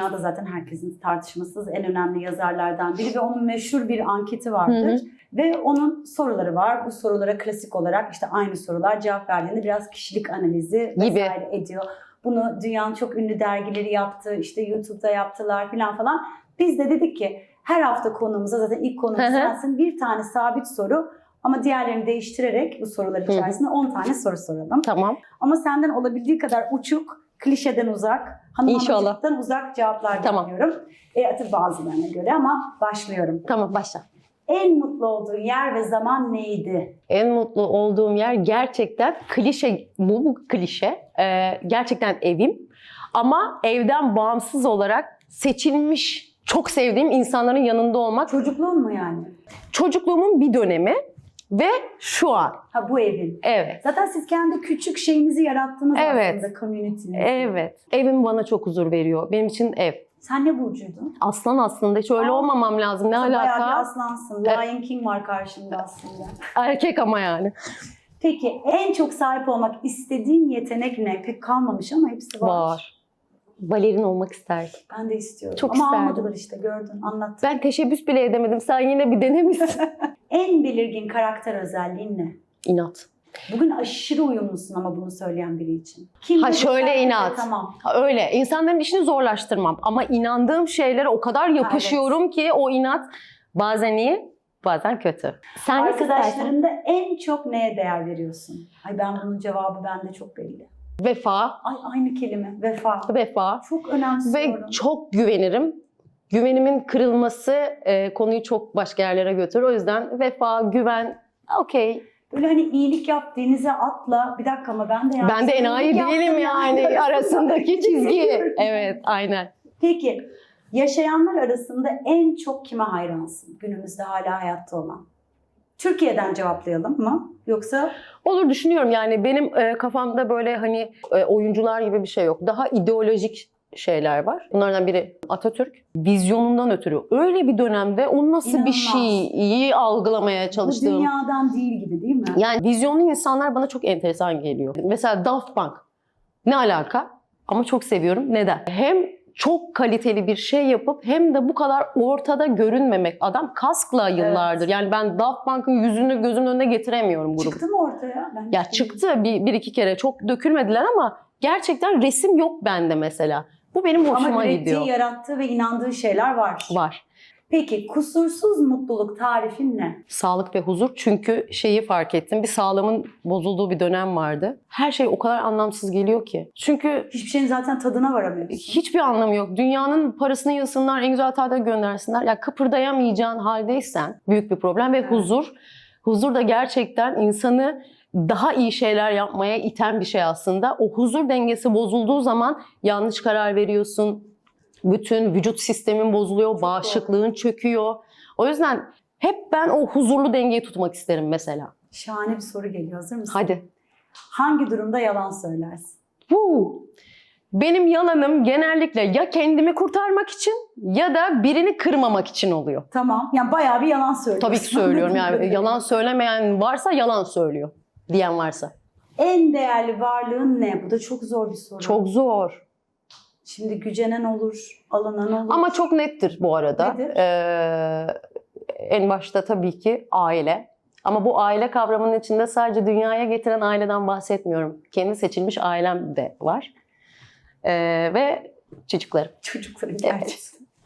dünyada zaten herkesin tartışmasız en önemli yazarlardan biri ve onun meşhur bir anketi vardır. Hı hı. Ve onun soruları var. Bu sorulara klasik olarak işte aynı sorular cevap verdiğinde biraz kişilik analizi Gibi. vesaire ediyor. Bunu dünyanın çok ünlü dergileri yaptı, işte YouTube'da yaptılar falan falan. Biz de dedik ki her hafta konumuza zaten ilk konumuz sensin bir tane sabit soru ama diğerlerini değiştirerek bu sorular içerisinde 10 tane soru soralım. Tamam. Ama senden olabildiği kadar uçuk, klişeden uzak, hanım İnşallah. hanımcıktan uzak cevaplar Tamam. bekliyorum. E, tabii bazılarına göre ama başlıyorum. Tamam başla. En mutlu olduğu yer ve zaman neydi? En mutlu olduğum yer gerçekten klişe, bu, bu klişe. Ee, gerçekten evim. Ama evden bağımsız olarak seçilmiş, çok sevdiğim insanların yanında olmak. Çocukluğun mu yani? Çocukluğumun bir dönemi ve şu an. Ha bu evin. Evet. Zaten siz kendi küçük şeyinizi yarattınız Evet. aslında community'nizi. Evet. Evim bana çok huzur veriyor. Benim için ev. Sen ne burcuydun? Aslan aslında hiç öyle Aa. olmamam lazım. Ne Sen Bayağı bir alaka? aslansın. Evet. Lion King var karşımda aslında. Erkek ama yani. Peki en çok sahip olmak istediğin yetenek ne? Pek kalmamış ama hepsi var. Var. Balerin olmak isterdim. Ben de istiyorum. Çok ama isterdim. almadılar işte gördün anlat. Ben teşebbüs bile edemedim. Sen yine bir denemişsin. En belirgin karakter özelliğin ne? İnat. Bugün aşırı uyumlusun ama bunu söyleyen biri için. Kim Ha, şöyle inat. Tamam. Ha, Öyle. İnsanların işini zorlaştırmam. Ama inandığım şeylere o kadar yapışıyorum ki o inat bazen iyi, bazen kötü. Sen? Arkadaşlarında en çok neye değer veriyorsun? Ay ben bunun cevabı bende çok belli. Vefa, Ay aynı kelime. Vefa. vefa Çok önemsiyorum. ve çok güvenirim. Güvenimin kırılması e, konuyu çok başka yerlere götürür. O yüzden vefa, güven, okey. Böyle hani iyilik yap, denize atla. Bir dakika ama ben de yani. Ben de enayi değilim yaptım yani arasındaki çizgi. Evet, aynen. Peki yaşayanlar arasında en çok kime hayransın? Günümüzde hala hayatta olan. Türkiye'den cevaplayalım mı? Yoksa Olur düşünüyorum yani benim e, kafamda böyle hani e, oyuncular gibi bir şey yok. Daha ideolojik şeyler var. Bunlardan biri Atatürk. Vizyonundan ötürü öyle bir dönemde o nasıl bir İnanılmaz. şeyi algılamaya bu çalıştığım. dünyadan değil gibi değil mi? Yani vizyonlu insanlar bana çok enteresan geliyor. Mesela Daft Punk. Ne alaka? Ama çok seviyorum. Neden? Hem çok kaliteli bir şey yapıp hem de bu kadar ortada görünmemek. Adam kaskla yıllardır. Yani ben Daft Punk'ın yüzünü gözümün önüne getiremiyorum grubu. Çıktı mı ortaya? Ben Ya çıktı bir, bir iki kere çok dökülmediler ama gerçekten resim yok bende mesela. Bu benim hoşuma Ama ürettiği, gidiyor. yarattığı ve inandığı şeyler var. Var. Peki kusursuz mutluluk tarifin ne? Sağlık ve huzur çünkü şeyi fark ettim. Bir sağlığımın bozulduğu bir dönem vardı. Her şey o kadar anlamsız geliyor ki. Çünkü Hiçbir şeyin zaten tadına varamıyorsun. hiçbir anlamı yok. Dünyanın parasını yılsınlar, en güzel tatile göndersinler. Ya kıpırdayamayacağın haldeysen büyük bir problem ve Evet. huzur. Huzur da gerçekten insanı daha iyi şeyler yapmaya iten bir şey aslında. O huzur dengesi bozulduğu zaman yanlış karar veriyorsun. Bütün vücut sistemin bozuluyor, bağışıklığın çöküyor. O yüzden hep ben o huzurlu dengeyi tutmak isterim mesela. Şahane bir soru geliyor. Hazır mısın? Hadi. Hangi durumda yalan söylersin? Huu. Benim yalanım genellikle ya kendimi kurtarmak için ya da birini kırmamak için oluyor. Tamam. Yani bayağı bir yalan söylüyorsun. Tabii ki söylüyorum yani yalan söylemeyen varsa yalan söylüyor diyen varsa. En değerli varlığın ne? Bu da çok zor bir soru. Çok zor Şimdi gücenen olur, alınan olur. ama çok nettir bu arada. Nedir? Ee, en başta tabii ki aile. Ama bu aile kavramının içinde sadece dünyaya getiren aileden bahsetmiyorum. Kendi seçilmiş ailem de var. Ee, ve çocuklarım. çocukların Evet. gerçekten.